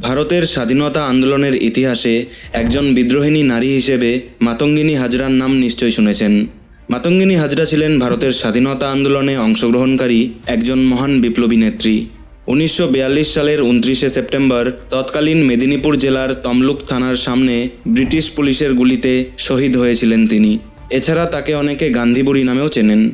ভারতের স্বাধীনতা আন্দোলনের ইতিহাসে একজন বিদ্রোহিণী নারী হিসেবে মাতঙ্গিনী হাজরার নাম নিশ্চয়ই শুনেছেন। মাতঙ্গিনী হাজরা ছিলেন ভারতের স্বাধীনতা আন্দোলনে অংশগ্রহণকারী একজন মহান বিপ্লবী নেত্রী। উনিশশো বিয়াল্লিশ সালের উনত্রিশে সেপ্টেম্বর তৎকালীন মেদিনীপুর জেলার তমলুক থানার সামনে ব্রিটিশ পুলিশের গুলিতে শহীদ হয়েছিলেন তিনি। এছাড়া তাকে অনেকে গান্ধীবুড়ি নামেও চেনেন।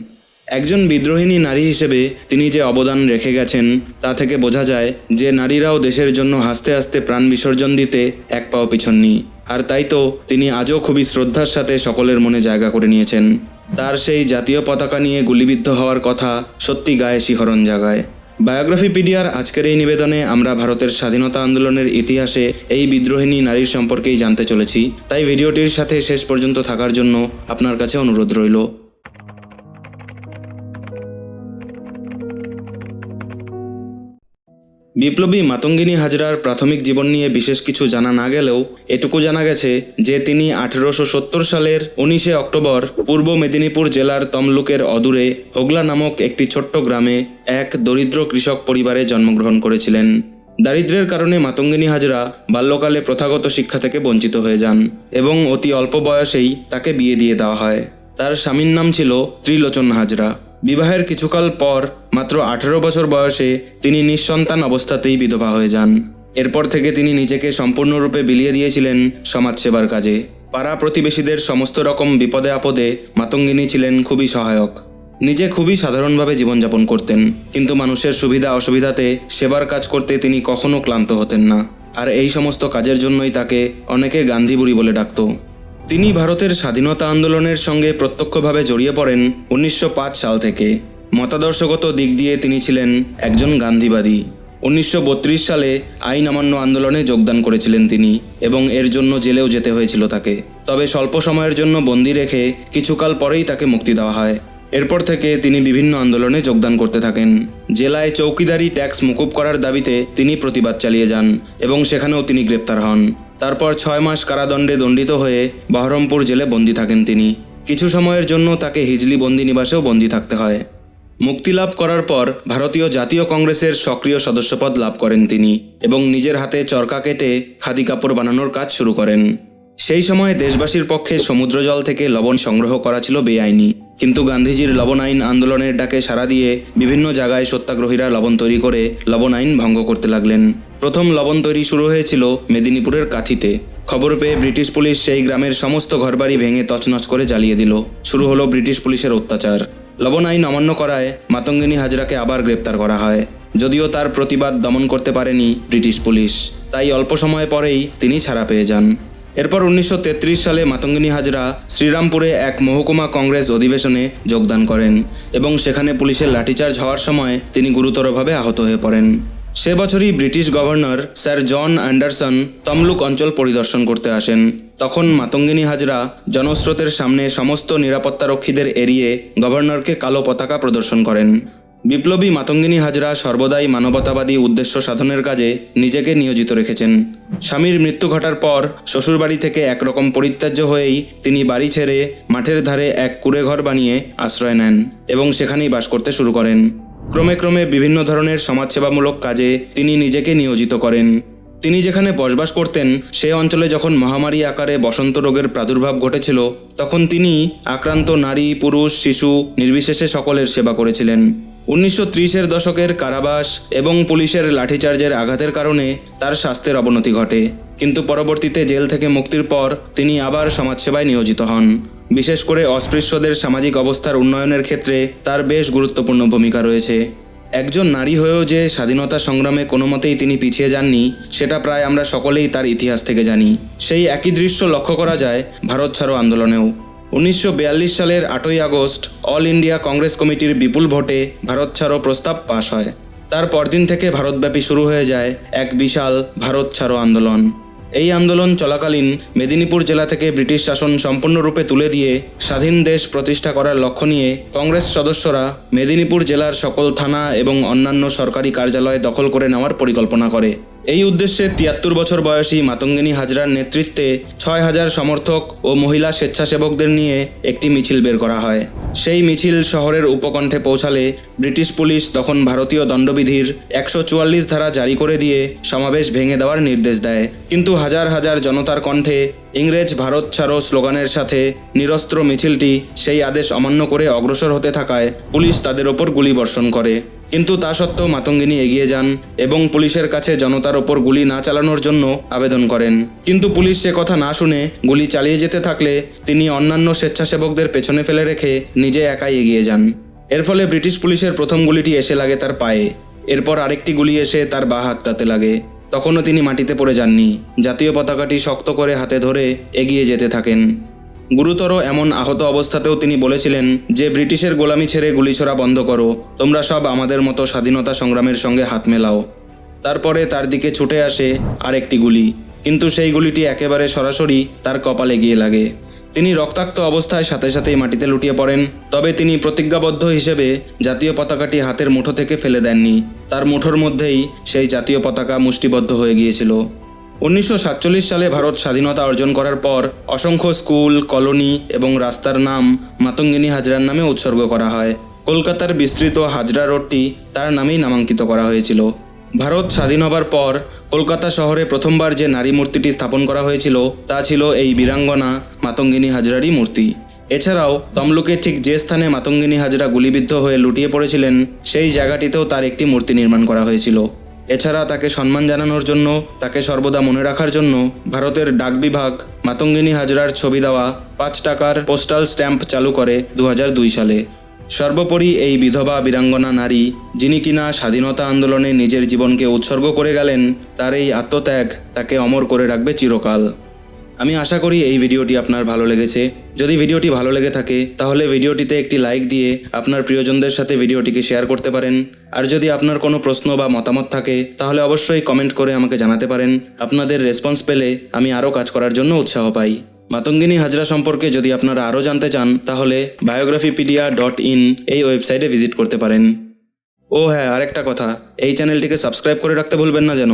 একজন বিদ্রোহিণী নারী হিসেবে তিনি যে অবদান রেখে গেছেন, তা থেকে বোঝা যায় যে নারীরাও দেশের জন্য হাসতে হাসতে প্রাণ বিসর্জন দিতে এক পাও পিছননি। আর তাই তো তিনি আজও খুবই শ্রদ্ধার সাথে সকলের মনে জায়গা করে নিয়েছেন। তার সেই জাতীয় পতাকা নিয়ে গুলিবিদ্ধ হওয়ার কথা সত্যি গায়ে শিহরণ জাগায়। বায়োগ্রাফিপিডিয়ার আজকের এই নিবেদনে আমরা ভারতের স্বাধীনতা আন্দোলনের ইতিহাসে এই বিদ্রোহিণী নারীর সম্পর্কেই জানতে চলেছি। তাই ভিডিওটির সাথে শেষ পর্যন্ত থাকার জন্য আপনার কাছে অনুরোধ রইল। বিপ্লবী মাতঙ্গিনী হাজরার প্রাথমিক জীবন নিয়ে বিশেষ কিছু জানা না গেলেও এটুকু জানা গেছে যে তিনি আঠেরোশো সত্তর সালের উনিশে অক্টোবর পূর্ব মেদিনীপুর জেলার তমলুকের অদূরে হোগলা নামক একটি ছোট্ট গ্রামে এক দরিদ্র কৃষক পরিবারে জন্মগ্রহণ করেছিলেন। দারিদ্র্যের কারণে মাতঙ্গিনী হাজরা বাল্যকালে প্রথাগত শিক্ষা থেকে বঞ্চিত হয়ে যান এবং অতি অল্প বয়সেই তাকে বিয়ে দিয়ে দেওয়া হয়। তার স্বামীর নাম ছিল ত্রিলোচন হাজরা। বিবাহের কিছুকাল পর, মাত্র আঠেরো বছর বয়সে তিনি নিঃসন্তান অবস্থাতেই বিধবা হয়ে যান। এরপর থেকে তিনি নিজেকে সম্পূর্ণরূপে বিলিয়ে দিয়েছিলেন সমাজসেবার কাজে। পাড়া প্রতিবেশীদের সমস্ত রকম বিপদে আপদে মাতঙ্গিনী ছিলেন খুবই সহায়ক। নিজে খুবই সাধারণভাবে জীবনযাপন করতেন, কিন্তু মানুষের সুবিধা অসুবিধাতে সেবার কাজ করতে তিনি কখনো ক্লান্ত হতেন না। আর এই সমস্ত কাজের জন্যই তাকে অনেকে গান্ধীবুড়ি বলে ডাকত। তিনি ভারতের স্বাধীনতা আন্দোলনের সঙ্গে প্রত্যক্ষভাবে জড়িয়ে পড়েন উনিশশো পাঁচ সাল থেকে। মতাদর্শগত দিক দিয়ে তিনি ছিলেন একজন গান্ধীবাদী। উনিশশো বত্রিশ সালে আইন অমান্য আন্দোলনে যোগদান করেছিলেন তিনি এবং এর জন্য জেলেও যেতে হয়েছিল তাকে। তবে স্বল্প সময়ের জন্য বন্দি রেখে কিছুকাল পরেই তাকে মুক্তি দেওয়া হয়। এরপর থেকে তিনি বিভিন্ন আন্দোলনে যোগদান করতে থাকেন। জেলায় চৌকিদারি ট্যাক্স মুকুব করার দাবিতে তিনি প্রতিবাদ চালিয়ে যান এবং সেখানেও তিনি গ্রেপ্তার হন। তারপর ছয় মাস কারাদণ্ডে দণ্ডিত হয়ে বহরমপুর জেলে বন্দী থাকেন তিনি। কিছু সময়ের জন্য তাকে হিজলি বন্দি নিবাসেও বন্দী থাকতে হয়। মুক্তিলাভ করার পর ভারতীয় জাতীয় কংগ্রেসের সক্রিয় সদস্যপদ লাভ করেন তিনি এবং নিজের হাতে চরকা কেটে খাদি কাপড় বানানোর কাজ শুরু করেন। সেই সময়ে দেশবাসীর পক্ষে সমুদ্র জল থেকে লবণ সংগ্রহ করা ছিল বেআইনি। কিন্তু গান্ধীজির লবণ আইন আন্দোলনের ডাকে সাড়া দিয়ে বিভিন্ন জায়গায় সত্যাগ্রহীরা লবণ তৈরি করে লবণ আইন ভঙ্গ করতে লাগলেন। প্রথম লবণ তৈরি শুরু হয়েছিল মেদিনীপুরের কাথিতে। খবর পেয়ে ব্রিটিশ পুলিশ সেই গ্রামের সমস্ত ঘরবাড়ি ভেঙে তছনছ করে জ্বালিয়ে দিল। শুরু হলো ব্রিটিশ পুলিশের অত্যাচার। লবণ আইন অমান্য করায় মাতঙ্গিনী হাজরাকে আবার গ্রেপ্তার করা হয়। যদিও তার প্রতিবাদ দমন করতে পারেনি ব্রিটিশ পুলিশ। তাই অল্প সময় পরেই তিনি ছাড়া পেয়ে যান। এরপর উনিশশো তেত্রিশ সালে মাতঙ্গিনী হাজরা শ্রীরামপুরে এক মহকুমা কংগ্রেস অধিবেশনে যোগদান করেন এবং সেখানে পুলিশের লাঠিচার্জ হওয়ার সময় তিনি গুরুতরভাবে আহত হয়ে পড়েন। সে বছরই British governor sir John Anderson Tamluk অঞ্চল পরিদর্শন করতে আসেন। তখন মাতঙ্গিনী হাজরা জনস্রোতের সামনে সমস্ত নিরাপত্তারক্ষীদের এড়িয়ে গভর্নরকে কালো পতাকা প্রদর্শন করেন। বিপ্লবী মাতঙ্গিনী হাজরা সর্বদাই মানবতাবাদী উদ্দেশ্য সাধনের কাজে নিজেকে নিয়োজিত রেখেছেন। স্বামীর মৃত্যু ঘটার পর শ্বশুরবাড়ি থেকে একরকম পরিত্যাজ্য হয়েই তিনি বাড়ি ছেড়ে মাঠের ধারে এক কুড়ে ঘর বানিয়ে আশ্রয় নেন এবং সেখানেই বাস করতে শুরু করেন। ক্রমে ক্রমে বিভিন্ন ধরনের সমাজসেবামূলক কাজে তিনি নিজেকে নিয়োজিত করেন। তিনি যেখানে বসবাস করতেন, সে অঞ্চলে যখন মহামারী আকারে বসন্ত রোগের প্রাদুর্ভাব ঘটেছিল, তখন তিনি আক্রান্ত নারী, পুরুষ, শিশু, নির্বিশেষে সকলের সেবা করেছিলেন। উনিশশো ত্রিশের দশকের কারাবাস এবং পুলিশের লাঠিচার্জের আঘাতের কারণে তার স্বাস্থ্যের অবনতি ঘটে। কিন্তু পরবর্তীতে জেল থেকে মুক্তির পর তিনি আবার সমাজসেবায় নিয়োজিত হন। বিশেষ করে অস্পৃশ্যদের সামাজিক অবস্থার উন্নয়নের ক্ষেত্রে তার বেশ গুরুত্বপূর্ণ ভূমিকা রয়েছে। একজন নারী হয়েও যে স্বাধীনতা সংগ্রামে কোনো মতেই তিনি পিছিয়ে যাননি, সেটা প্রায় আমরা সকলেই তার ইতিহাস থেকে জানি। সেই একই দৃশ্য লক্ষ্য করা যায় ভারত ছাড়ো আন্দোলনেও। উনিশশো বিয়াল্লিশ সালের আটই আগস্ট অল ইন্ডিয়া কংগ্রেস কমিটির বিপুল ভোটে ভারত ছাড়ো প্রস্তাব পাশ হয়। তার পরদিন থেকে ভারতব্যাপী শুরু হয়ে যায় এক বিশাল ভারত ছাড়ো আন্দোলন। এই আন্দোলন চলাকালীন মেদিনীপুর জেলা থেকে ব্রিটিশ শাসন সম্পূর্ণরূপে তুলে দিয়ে স্বাধীন দেশ প্রতিষ্ঠা করার লক্ষ্য নিয়ে কংগ্রেস সদস্যরা মেদিনীপুর জেলার সকল থানা এবং অন্যান্য সরকারি কার্যালয় দখল করে নেওয়ার পরিকল্পনা করে। এই উদ্দেশ্যে তিয়াত্তর বছর বয়সী মাতঙ্গিনী হাজরার নেতৃত্বে ছয় হাজার সমর্থক ও মহিলা স্বেচ্ছাসেবকদের নিয়ে একটি মিছিল বের করা হয়। সেই মিছিল শহরের উপকণ্ঠে পৌঁছালে ব্রিটিশ পুলিশ তখন ভারতীয় দণ্ডবিধির একশো চুয়াল্লিশ ধারা জারি করে দিয়ে সমাবেশ ভেঙে দেওয়ার নির্দেশ দেয়। কিন্তু হাজার হাজার জনতার কণ্ঠে ইংরেজ ভারত ছাড়ো স্লোগানের সাথে নিরস্ত্র মিছিলটি সেই আদেশ অমান্য করে অগ্রসর হতে থাকায় পুলিশ তাদের ওপর গুলি বর্ষণ করে। কিন্তু তা সত্ত্বেও মাতঙ্গিনী এগিয়ে যান এবং পুলিশের কাছে জনতার ওপর গুলি না চালানোর জন্য আবেদন করেন। কিন্তু পুলিশ সে কথা না শুনে গুলি চালিয়ে যেতে থাকলে তিনি অন্যান্য স্বেচ্ছাসেবকদের পেছনে ফেলে রেখে নিজে একাই এগিয়ে যান। এর ফলে ব্রিটিশ পুলিশের প্রথম গুলিটি এসে লাগে তার পায়ে। এরপর আরেকটি গুলি এসে তার বা হাতটাতে লাগে। তখনও তিনি মাটিতে পড়ে যাননি। জাতীয় পতাকাটি শক্ত করে হাতে ধরে এগিয়ে যেতে থাকেন। গুরুতর এমন আহত অবস্থাতেও তিনি বলেছিলেন যে, ব্রিটিশের গোলামি ছেড়ে গুলি ছোড়া বন্ধ করো, তোমরা সব আমাদের মতো স্বাধীনতা সংগ্রামের সঙ্গে হাত মেলাও। তারপরে তার দিকে ছুটে আসে আরেকটি গুলি, কিন্তু সেই গুলিটি একেবারে সরাসরি তার কপালে গিয়ে লাগে। তিনি রক্তাক্ত অবস্থায় সাথে সাথেই মাটিতে লুটিয়ে পড়েন, তবে তিনি প্রতিজ্ঞাবদ্ধ হিসেবে জাতীয় পতাকাটি হাতের মুঠো থেকে ফেলে দেননি। তার মুঠোর মধ্যেই সেই জাতীয় পতাকা মুষ্টিবদ্ধ হয়ে গিয়েছিল। উনিশশো সাতচল্লিশ সালে ভারত স্বাধীনতা অর্জন করার পর অসংখ্য স্কুল, কলোনি এবং রাস্তার নাম মাতঙ্গিনী হাজরার নামে উৎসর্গ করা হয়। কলকাতার বিস্তৃত হাজরা রোডটি তার নামেই নামাঙ্কিত করা হয়েছিল। ভারত স্বাধীন হবার পর কলকাতা শহরে প্রথমবার যে নারী মূর্তিটি স্থাপন করা হয়েছিল, তা ছিল এই বীরাঙ্গনা মাতঙ্গিনী হাজরারই মূর্তি। এছাড়াও তমলুকে ঠিক যে স্থানে মাতঙ্গিনী হাজরা গুলিবিদ্ধ হয়ে লুটিয়ে পড়েছিলেন, সেই জায়গাটিতেও তার একটি মূর্তি নির্মাণ করা হয়েছিল। এছাড়া তাকে সম্মান জানানোর জন্য, তাকে সর্বদা মনে রাখার জন্য ভারতের ডাক বিভাগ মাতঙ্গিনী হাজরার ছবি দেওয়া পাঁচ টাকার পোস্টাল স্ট্যাম্প চালু করে দু হাজার দুই সালে। সর্বোপরি এই বিধবা বীরাঙ্গনা নারী, যিনি কিনা স্বাধীনতা আন্দোলনে নিজের জীবনকে উৎসর্গ করে গেলেন, তার এই আত্মত্যাগ তাকে অমর করে রাখবে চিরকাল। আমি আশা করি এই ভিডিওটি আপনার ভালো লেগেছে। যদি ভিডিওটি ভালো লেগে থাকে, তাহলে ভিডিওটিতে একটি লাইক দিয়ে আপনার প্রিয়জনদের সাথে ভিডিওটিকে শেয়ার করতে পারেন। আর যদি আপনার কোনো প্রশ্ন বা মতামত থাকে, তাহলে অবশ্যই কমেন্ট করে আমাকে জানাতে পারেন। আপনাদের রেসপন্স পেলে আমি আরও কাজ করার জন্য উৎসাহ পাই। মাতঙ্গিনী হাজরা সম্পর্কে যদি আপনারা আরও জানতে চান, তাহলে বায়োগ্রাফিপিডিয়া ডট ইন এই ওয়েবসাইটে ভিজিট করতে পারেন। ও হ্যাঁ আরেকটা কথা, এই চ্যানেলটিকে সাবস্ক্রাইব করে রাখতে ভুলবেন না যেন।